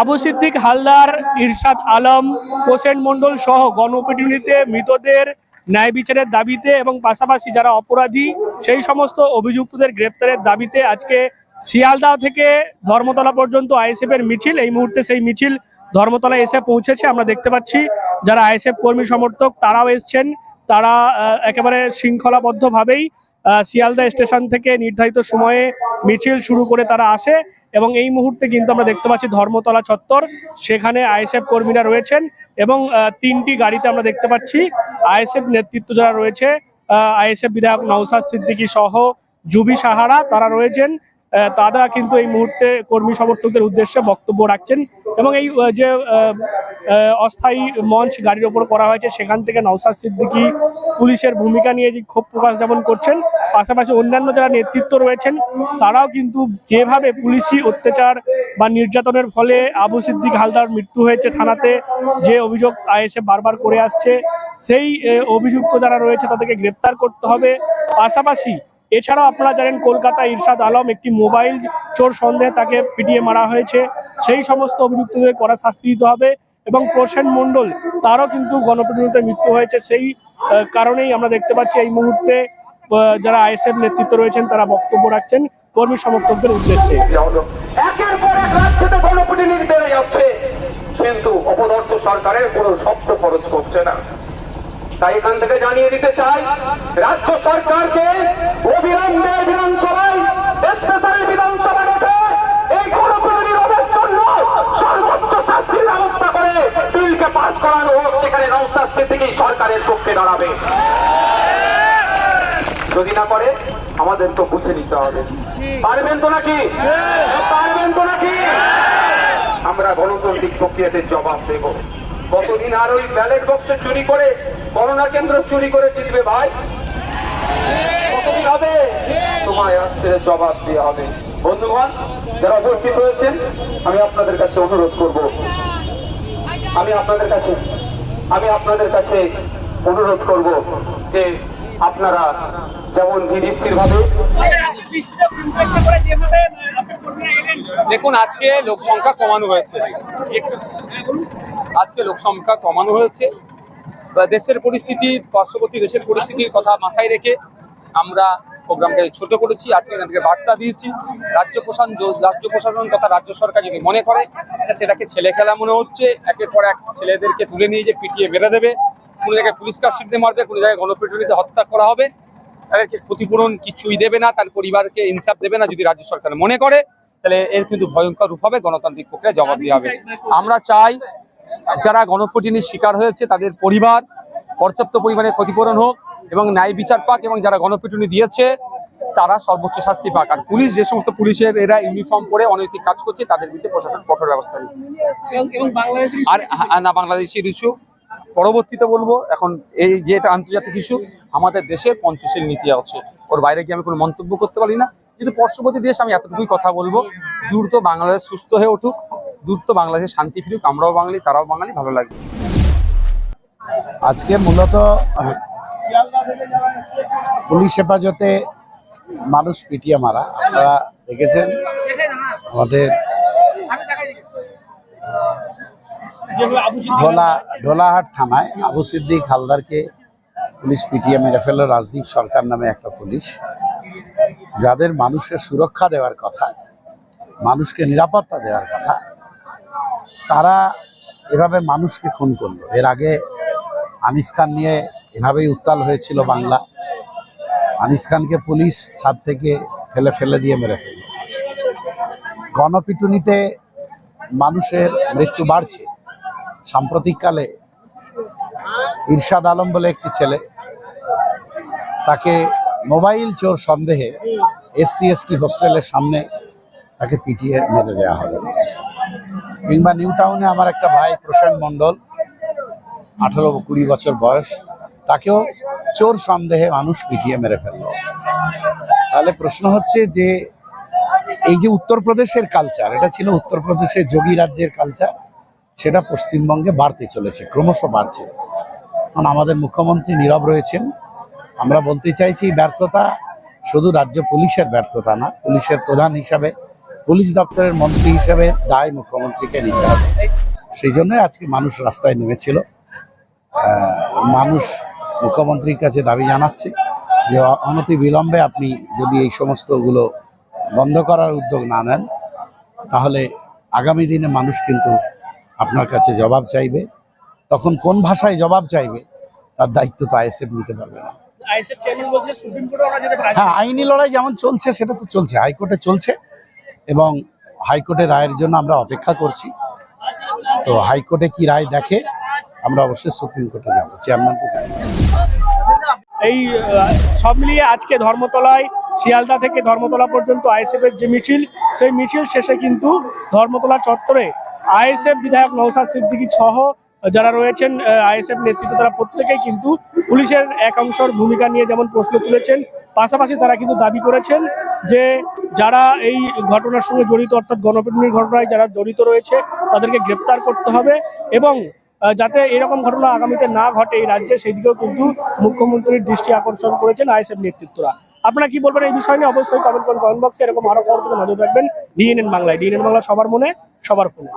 আবু সিদ্দিক হালদার, ইরশাদ আলম, হোসেন মন্ডল সহ গণপিটুনিতে মৃতদের ন্যায় বিচারের দাবিতে এবং পাশাপাশি যারা অপরাধী, সেই সমস্ত অভিযুক্তদের গ্রেপ্তারের দাবিতে আজকে শিয়ালদা থেকে ধর্মতলা পর্যন্ত আইএসএফ এর মিছিল, এই মুহূর্তে সেই মিছিল ধর্মতলায় এসে পৌঁছেছে, আমরা দেখতে পাচ্ছি যারা আইএসএফ কর্মী সমর্থক, তারাও এসছেন, তারা একেবারে শৃঙ্খলাবদ্ধভাবেই শিয়ালদা স্টেশন থেকে নির্ধারিত সময়ে মিছিল শুরু করে তারা আসে এবং এই মুহূর্তে কিন্তু আমরা দেখতে পাচ্ছি ধর্মতলা চত্বর, সেখানে আইএসএফ কর্মীরা রয়েছেন এবং তিনটি গাড়িতে আমরা দেখতে পাচ্ছি, আইএসএফ নেতৃত্ব যারা রয়েছে আইএসএফ বিধায়ক নওসাদ সিদ্দিকী সহ জুবি সাহারা, তারা রয়েছেন তারা কিন্তু এই মুহূর্তে কর্মী সমর্থকদের উদ্দেশ্যে বক্তব্য রাখছেন এবং এই যে অস্থায়ী মঞ্চ গাড়ির ওপর করা হয়েছে, সেখান থেকে নওসাদ সিদ্দিকী পুলিশের ভূমিকা নিয়ে যে ক্ষোভ প্রকাশ যেমন করছেন, পাশাপাশি অন্যান্য যারা নেতৃত্ব রয়েছেন, তারাও কিন্তু যেভাবে পুলিশি অত্যাচার বা নির্যাতনের ফলে আবু সিদ্দিক হালদার মৃত্যু হয়েছে থানাতে, যে অভিযোগ আইএসএ বারবার করে আসছে, সেই অভিযুক্ত যারা রয়েছে তাদেরকে গ্রেপ্তার করতে হবে। পাশাপাশি এছাড়াও আপনারা জানেন, কলকাতা ইরশাদ আলম একটি মোবাইল চোর সন্দেহে তাকে পিটিয়ে মারা হয়েছে। সেই সমস্ত অভিযুক্তদের করা শাস্তি দিতে হবে এবং প্রসেন মণ্ডল, তারও কিন্তু গণপ্রতিনিধিতে মৃত্যু হয়েছে। সেই কারণেই আমরা দেখতে পাচ্ছি এই মুহূর্তে যারা আইএসএফ নেতৃত্ব রয়েছেন, তারা বক্তব্য রাখছেন কর্মী সমর্থকদের উদ্দেশ্যে। কিন্তু সরকারের কোনো শব্দ খরচ করছে না। তাই এখান থেকে জানিয়ে দিতে চাই, রাজ্য সরকারকে সরকারের পক্ষে দাঁড়াবে। যদি না করে, আমাদের তো বুঝে নিতে হবে। পারবেন তো নাকি? পারবেন তো নাকি? আমরা গণতান্ত্রিক প্রক্রিয়াতে জবাব দেব। কতদিন আর ওই ব্যালেট বক্সে চুরি করে করোনা কেন্দ্র চুরি করে জিতবে ভাই। কতদিন হবে। তোমায় আসতে জবাব দিয়ে হবে। বন্ধুগণ, যারা উপস্থিত হয়েছেন আমি আপনাদের কাছে অনুরোধ করব। আমি আপনাদের কাছে, আমি আপনাদের কাছে অনুরোধ করব যে আপনারা যেমন ধীর ভাবে দেখুন, আজকে লোক সংখ্যা কমানো হয়েছে। আজকে লোক সংখ্যা কমানো হয়েছে। দেশের পরিস্থিতি, পার্শ্ববর্তী দেশের পরিস্থিতির কথা মাথায় রেখে আমরা প্রোগ্রামটাকে ছোট করেছি, আজকে থেকে বার্তা দিয়েছি। রাজ্য প্রশাসন রাজ্য প্রশাসন তথা রাজ্য সরকার যদি মনে করে সেটাকে ছেলে খেলা মনে হচ্ছে, একের পর এক ছেলেদেরকে তুলে নিয়ে যে পিটিয়ে বেড়ে দেবে, কোনো জায়গায় পুলিশ কাস্টডিতে মারবে, কোনো জায়গায় গণপিটুনিতে হত্যা করা হবে, তাদেরকে ক্ষতিপূরণ কিছুই দেবে না, তার পরিবারকে ইনসাফ দেবে না, যদি রাজ্য সরকার মনে করে, তাহলে এর কিন্তু ভয়ঙ্কর রূপ হবে, গণতান্ত্রিক প্রক্রিয়া জবাব দেওয়া হবে। আমরা চাই যারা গণপ্রতিনিধির শিকার হয়েছে, তাদের পরিবার, পর্যাপ্ত পরিমাণে ক্ষতিপূরণ হোক এবং ন্যায় বিচার পাক এবং যারা গণপিটুনি দিয়েছে তারা সর্বোচ্চ শাস্তি পাক। আর পুলিশ যে সমস্ত পুলিশের এরা ইউনিফর্ম পরে অনৈতিক কাজ করছে তাদের বিরুদ্ধে প্রশাসন কঠোর ব্যবস্থা নেবে আর না বাংলাদেশের ইস্যু পরবর্তীতে বলব এখন এই যে এটা আন্তর্জাতিক ইস্যু আমাদের দেশের পঞ্চশীল নীতি আছে। ওর বাইরে গিয়ে আমি কোনো মন্তব্য করতে পারি না। কিন্তু পার্শ্ববর্তী দেশ আমি এতটুকুই কথা বলব দ্রুত বাংলাদেশ সুস্থ হয়ে উঠুক দ্রুত বাংলাদেশে শান্তি ফিরুক আমরাও বাঙালি তারাও বাঙালি ভালো লাগবে। আজকে মূলত পুলিশ হেফাজতে মানুষ পিটিয়ে মারা। আপনারা দেখেছেন আমাদের ঢোলা, ঢোলাহাট থানায় আবু সিদ্দিক হালদারকে পুলিশ পিটিয়ে মেরে ফেলল রাজদীপ সরকার নামে একটা পুলিশ। যাদের মানুষের সুরক্ষা দেওয়ার কথা, মানুষকে নিরাপত্তা দেওয়ার কথা, তারা এভাবে মানুষকে খুন করল। এর আগে আনিস খান নিয়ে এভাবেই উত্তাল হয়েছিল বাংলা। আনিস খানকে পুলিশ ছাদ থেকে ফেলে ফেলে দিয়ে মেরে ফেলল। গণপিটুনিতে মানুষের মৃত্যু বাড়ছে। সাম্প্রতিককালে ইরশাদ আলম বলে একটি ছেলে, তাকে মোবাইল চোর সন্দেহে এসসি, এসটি হোস্টেলের সামনে তাকে পিটিয়ে মেরে দেওয়া হলো কিংবা নিউ টাউনে আমার একটা ভাই প্রসেন মণ্ডল, আঠারো কুড়ি বছর বয়স, তাকেও চোর সন্দেহে মানুষ পিটিয়ে মেরে ফেলল। তাহলে প্রশ্ন হচ্ছে যে, এই যে উত্তরপ্রদেশের কালচার এটা ছিল উত্তরপ্রদেশের যোগী রাজ্যের কালচার সেটা পশ্চিমবঙ্গে বাড়তে চলেছে, ক্রমশ বাড়ছে। কারণ আমাদের মুখ্যমন্ত্রী নীরব রয়েছেন। আমরা বলতে চাইছি ব্যর্থতা শুধু রাজ্য পুলিশের ব্যর্থতা না, পুলিশের প্রধান হিসাবে, পুলিশ দপ্তরের মন্ত্রী হিসাবে দায় মুখ্যমন্ত্রীকে নিতে হবে। সেই জন্য আজকে মানুষ রাস্তায় নেমেছিল। মানুষ মুখ্যমন্ত্রীর কাছে দাবি জানাচ্ছে যে অনতি বিলম্বে আপনি যদি এই সমস্তগুলো বন্ধ করার উদ্যোগ না নেন তাহলে আগামী দিনে মানুষ কিন্তু আপনার কাছে জবাব চাইবে। তখন কোন ভাষায় জবাব চাইবে তার দায়িত্ব তো আইএসএফ নিতে পারবে না। হ্যাঁ আইনি লড়াই যেমন চলছে সেটা তো চলছে হাইকোর্টে চলছে। এবং হাইকোর্টের রায়ের জন্য আমরা অপেক্ষা করছি। তো হাইকোর্টে কি রায় দেখে আমরা অবশ্যই সুপ্রিম কোর্টে যাব, চেয়ারম্যানকে এই সব মিলিয়ে আজকে ধর্মতলায়, শিয়ালদা থেকে ধর্মতলা পর্যন্ত আইএসএফ এর যে মিছিল, সেই মিছিল শেষে কিন্তু ধর্মতলা চত্বরে আইএসএফ বিধায়ক নৌসাদ সিদ্দিকী সহ যারা রয়েছেন আইএসএফ নেতৃত্ব, তারা প্রত্যেকেই কিন্তু পুলিশের একাংশের ভূমিকা নিয়ে যেমন প্রশ্ন তুলেছেন, পাশাপাশি তারা কিন্তু দাবি করেছেন যে যারা এই ঘটনার সঙ্গে জড়িত, অর্থাৎ গণপিটুনির ঘটনায় যারা জড়িত রয়েছে, তাদেরকে গ্রেপ্তার করতে হবে এবং যাতে এরকম ঘটনা আগামীতে না ঘটে এই রাজ্যে, সেদিকেও কিন্তু মুখ্যমন্ত্রীর দৃষ্টি আকর্ষণ করেছেন আইএসএফ নেতৃত্বরা। আপনারা কি বলবেন এই বিষয় নিয়ে? অবশ্যই কমেন্ট করুন কমেন্ট বক্সে এরকম আরও খবর নজর রাখবেন। ডিএনএন বাংলায়। ডিএনএন বাংলা সবার মনে, সবার ফোনে।